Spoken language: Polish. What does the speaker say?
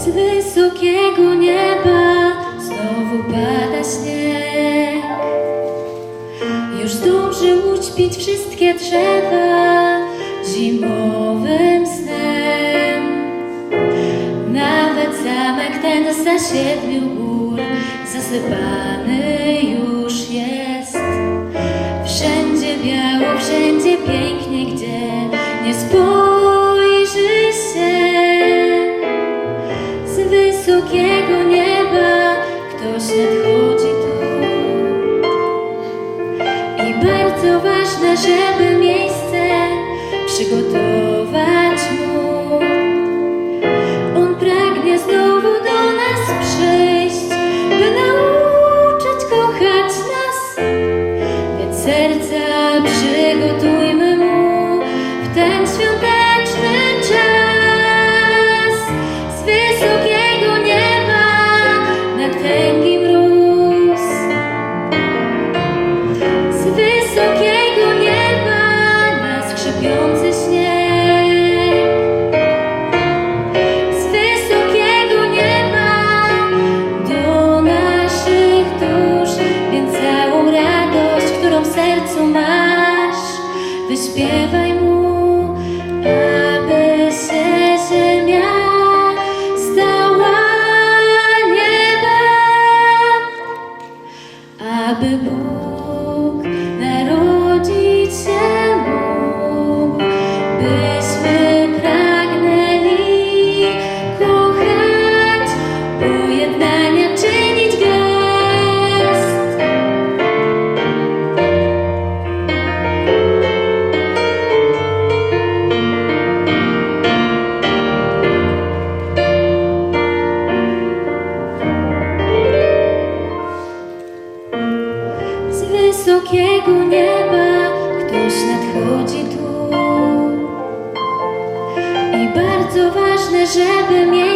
Z wysokiego nieba znowu pada śnieg. Już zdążył ućpić wszystkie drzewa zimowym snem. Nawet zamek ten za siedmiu gór zasypany już jest. Wszędzie biało, wszędzie pięknie, gdzie nie spotkać 아 żeby mieć